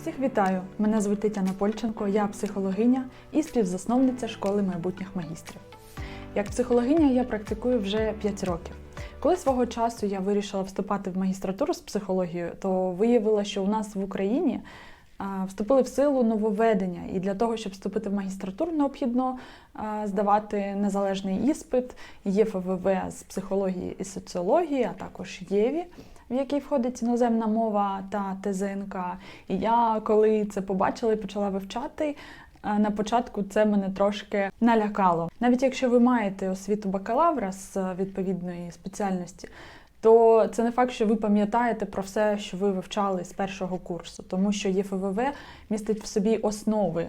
Всіх вітаю! Мене звуть Тетяна Польченко, я психологиня і співзасновниця школи майбутніх магістрів. Як психологиня я практикую вже 5 років. Коли свого часу я вирішила вступати в магістратуру з психологією, то виявила, що у нас в Україні вступили в силу нововведення, і для того, щоб вступити в магістратуру, необхідно здавати незалежний іспит ЄФВВ з психології і соціології, а також ЄВІ в який входить іноземна мова та ТЗНК. І я, коли це побачила і почала вивчати, е, на початку це мене трошки налякало. Навіть якщо ви маєте освіту бакалавра з відповідної спеціальності, то це не факт, що ви пам'ятаєте про все, що ви вивчали з першого курсу, тому що ЄФВВ містить в собі основи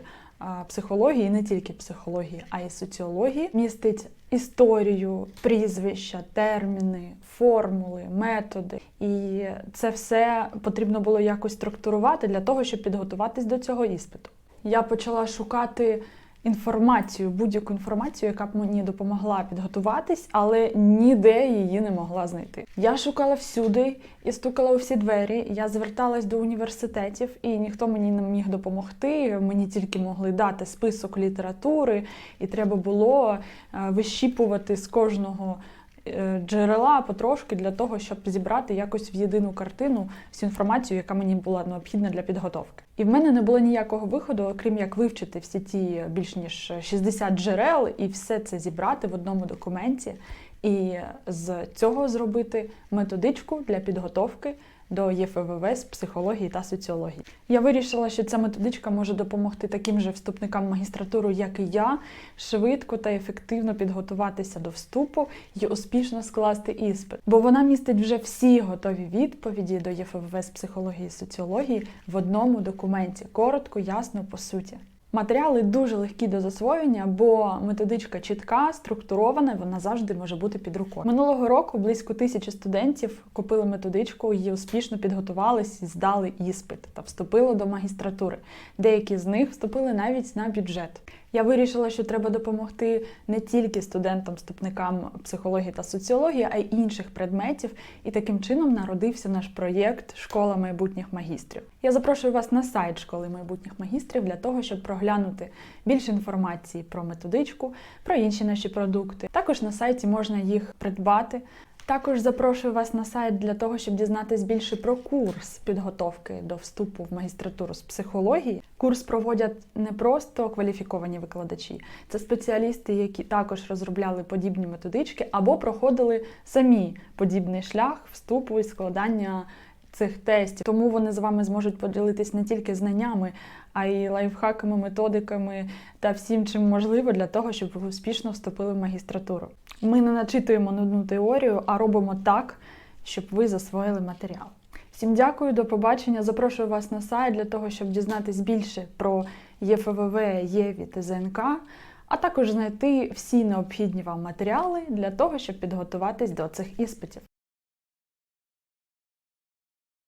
психології, не тільки психології, а й соціології, містить історію, прізвища, терміни, формули, методи. І це все потрібно було якось структурувати для того, щоб підготуватись до цього іспиту. Я почала шукати інформацію, будь-яку інформацію, яка б мені допомогла підготуватись, але ніде її не могла знайти. Я шукала всюди і стукала у всі двері. Я зверталась до університетів, і ніхто мені не міг допомогти. Мені тільки могли дати список літератури, і треба було е, вищіпувати з кожного. Е, Джерела потрошки для того, щоб зібрати якось в єдину картину всю інформацію, яка мені була необхідна для підготовки. І в мене не було ніякого виходу, окрім як вивчити всі ті більш ніж 60 джерел і все це зібрати в одному документі, і з цього зробити методичку для підготовки до ЄФВВ з психології та соціології. Я вирішила, що ця методичка може допомогти таким же вступникам магістратури, як і я, швидко та ефективно підготуватися до вступу і успішно скласти іспит. Бо вона містить вже всі готові відповіді до ЄФВВ з психології і соціології в одному документі, коротко, ясно, по суті. Матеріали дуже легкі до засвоєння, бо методичка чітка, структурована, вона завжди може бути під рукою. Минулого року близько тисячі студентів купили методичку і успішно підготувались, здали іспит та вступили до магістратури. Деякі з них вступили навіть на бюджет. Я вирішила, що треба допомогти не тільки студентам-вступникам психології та соціології, а й інших предметів. І таким чином народився наш проєкт Школа майбутніх магістрів. Я запрошую вас на сайт школи майбутніх магістрів для того, щоб проглянути більше інформації про методичку, про інші наші продукти. Також на сайті можна їх придбати. Також запрошую вас на сайт для того, щоб дізнатись більше про курс підготовки до вступу в магістратуру з психології. Курс проводять не просто кваліфіковані викладачі, це спеціалісти, які також розробляли подібні методички або проходили самі подібний шлях вступу і складання цих тестів. Тому вони з вами зможуть поділитись не тільки знаннями, а й лайфхаками, методиками та всім, чим можливо для того, щоб ви успішно вступили в магістратуру. Ми не начитуємо нудну теорію, а робимо так, щоб ви засвоїли матеріал. Всім дякую, до побачення. Запрошую вас на сайт для того, щоб дізнатись більше про ЄФВВ, ЄВІ та ЗНК, а також знайти всі необхідні вам матеріали для того, щоб підготуватись до цих іспитів.